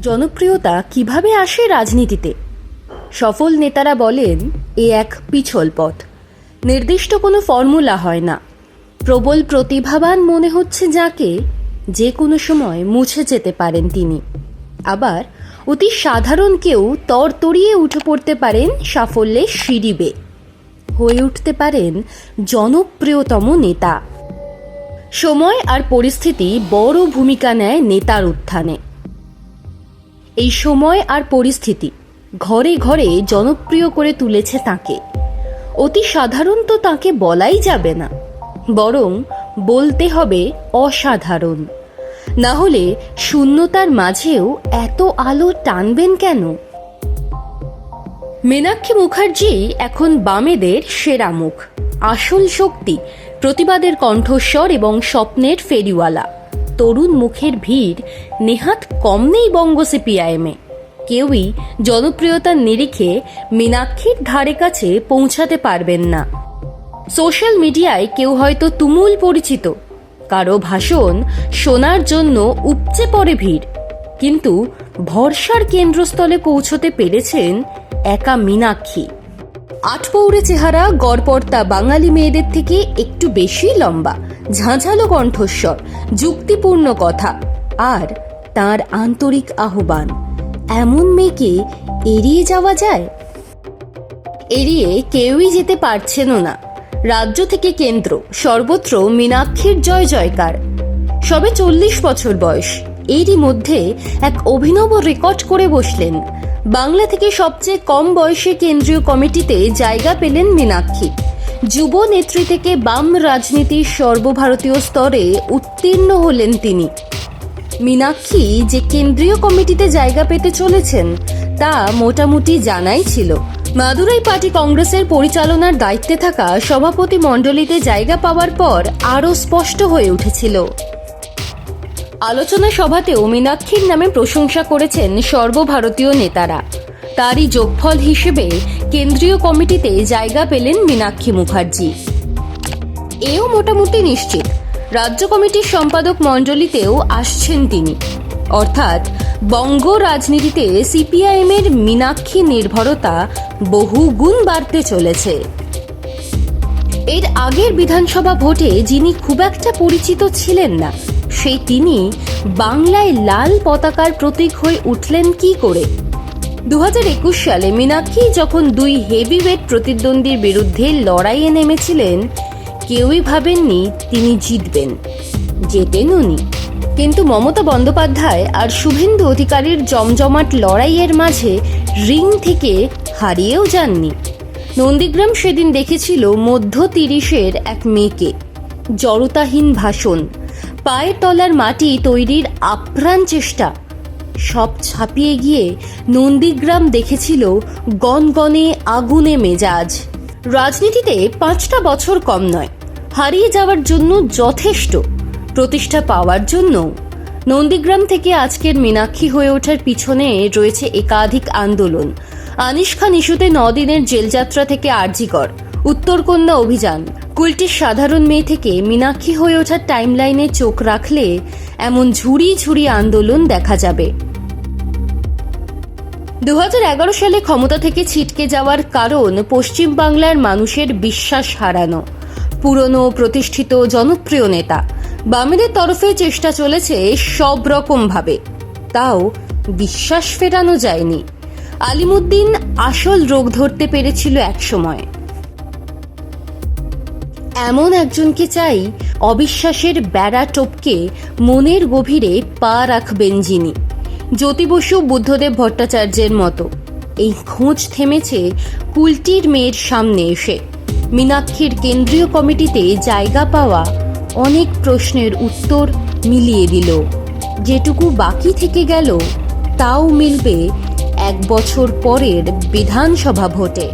জনপ্রিয়তা কীভাবে আসে রাজনীতিতে? সফল নেতারা বলেন, এ এক পিছল পথ। নির্দিষ্ট কোনো ফর্মুলা হয় না। প্রবল প্রতিভাবান মনে হচ্ছে যাকে, যে কোনো সময় মুছে যেতে পারেন তিনি। আবার, অতি সাধারণ কেউ তরতরিয়ে উঠে পড়তে পারেন সাফল্যের সিঁড়ি বেয়ে। হয়ে উঠতে পারেন জনপ্রিয়তম নেতা। সময় আর পরিস্থিতি বড় ভূমিকা নেয় নেতার উত্থানে। এই সময় আর পরিস্থিতি ঘরে ঘরে জনপ্রিয় করে তুলেছে তাকে। অতি সাধারণ তো তাকে বলাই যাবে না, বরং বলতে হবে অসাধারণ। না হলে শূন্যতার মাঝেও এত আলো টানবেন কেন? মীনাক্ষী মুখার্জি এখন বামেদের সেরা মুখ, আসল শক্তি, প্রতিবাদের কণ্ঠস্বর এবং স্বপ্নের ফেরিওয়ালা। তরুণ মুখের ভিড় নেহাত কম নেই বঙ্গ সিপিআইএমে কেউই জনপ্রিয়তার নিরিখে মীনাক্ষীর ধারে কাছে পৌঁছাতে পারবেন না। সোশ্যাল মিডিয়ায় কেউ হয়তো তুমুল পরিচিত। কারও ভাষণ শোনার জন্য উপচে পড়ে ভিড়। কিন্তু ভরসার কেন্দ্রস্থলে পৌঁছতে পেরেছেন একা মীনাক্ষী। আটপৌরে চেহারা গড়পর্তা বাঙালি মেয়েদের থেকে একটু বেশি লম্বা। ঝাঁঝালো কণ্ঠস্বর, যুক্তিপূর্ণ কথা আর তার আন্তরিক আহ্বান। এমন মেয়েকে এড়িয়ে যাওয়া যায়? এড়িয়ে কেউই যেতে পারছেনও না। রাজ্য থেকে কেন্দ্র, সর্বত্র মীনাক্ষীর জয় জয়কার। সবে চল্লিশ বছর বয়স। এরই মধ্যে এক অভিনব রেকর্ড করে বসলেন। বাংলা থেকে সবচেয়ে কম বয়সে কেন্দ্রীয় কমিটিতে জায়গা পেলেন মীনাক্ষী। যুব নেত্রী থেকে বাম রাজনীতির সর্বভারতীয় স্তরে উত্তীর্ণ হলেন তিনি। মীনাক্ষী যে কেন্দ্রীয় কমিটিতে জায়গা পেতে চলেছেন, তা মোটামুটি জানাই ছিল। মাদুরাই পার্টি কংগ্রেসের পরিচালনার দায়িত্বে থাকা সভাপতি মণ্ডলীতে জায়গা পাওয়ার পর আরও স্পষ্ট হয়ে উঠেছিল। আলোচনা সভাতেও মীনাক্ষীর নামে প্রশংসা করেছেন সর্বভারতীয় নেতারা। তারই যোগফল হিসেবে কেন্দ্রীয় কমিটিতে জায়গা পেলেন মীনাক্ষী মুখার্জি। এও মোটামুটি নিশ্চিত। রাজ্য কমিটির সম্পাদক মণ্ডলীতেও আসছেন তিনি। অর্থাৎ বঙ্গ রাজনীতিতে সিপিআইএম এর মীনাক্ষী নির্ভরতা বহু গুণ বাড়তে চলেছে। এর আগের বিধানসভা ভোটে যিনি খুব একটা পরিচিত ছিলেন না, সেই তিনি বাংলায় লাল পতাকার প্রতীক হয়ে উঠলেন কি করে? দু হাজার একুশ সালে মীনাক্ষী যখন দুই হেভিওয়েট প্রতিদ্বন্দ্বীর বিরুদ্ধে লড়াইয়ে নেমেছিলেন, কেউই ভাবেননি তিনি জিতবেন। জেতেন উনি। কিন্তু মমতা বন্দ্যোপাধ্যায় আর শুভেন্দু অধিকারীর জমজমাট লড়াইয়ের মাঝে রিং থেকে হারিয়েও যাননি। নন্দীগ্রাম সেদিন দেখেছিল মধ্য তিরিশের এক মেয়েকে। জড়তাহীন ভাষণ, পায়ের তলার মাটি তৈরির আপ্রাণ চেষ্টা। সব ছাপিয়ে গিয়ে নন্দীগ্রাম দেখেছিল গনগনে আগুনে মেজাজ। রাজনীতিতে পাঁচটা বছর কম নয়। হারিয়ে যাওয়ার জন্য যথেষ্ট। প্রতিষ্ঠা পাওয়ার জন্য। নন্দীগ্রাম থেকে আজকের মীনাক্ষী হয়ে ওঠার পিছনে রয়েছে একাধিক আন্দোলন। আনিস খান ইস্যুতে নদিনের জেলযাত্রা থেকে আরজিকর। উত্তরকন্যা অভিযান। কুলটির সাধারণ মেয়ে থেকে মীনাক্ষী হয়ে ওঠার টাইমলাইনে চোখ রাখলে এমন ঝুড়ি ঝুড়ি আন্দোলন দেখা যাবে। দু হাজার এগারো সালে ক্ষমতা থেকে ছিটকে যাওয়ার কারণ পশ্চিমবাংলার মানুষের বিশ্বাস হারানো। পুরনো, প্রতিষ্ঠিত, জনপ্রিয় নেতা। বামেদের তরফে চেষ্টা চলেছে সব রকম ভাবে। তাও বিশ্বাস ফেরানো যায়নি। আলিমুদ্দিন আসল রোগ ধরতে পেরেছিল একসময়। এমন একজনকে চাই অবিশ্বাসের বেড়া টপকে মনের গভীরে পা রাখবেন যিনি। জ্যোতি বসু বুদ্ধদেব ভট্টাচার্যের মতো। এই খোঁজ থেমেছে কুলটির মেয়ের সামনে এসে। মীনাক্ষীর কেন্দ্রীয় কমিটিতে জায়গা পাওয়া অনেক প্রশ্নের উত্তর মিলিয়ে দিল। যেটুকু বাকি থেকে গেল, তাও মিলবে এক বছর পরের বিধানসভা ভোটে।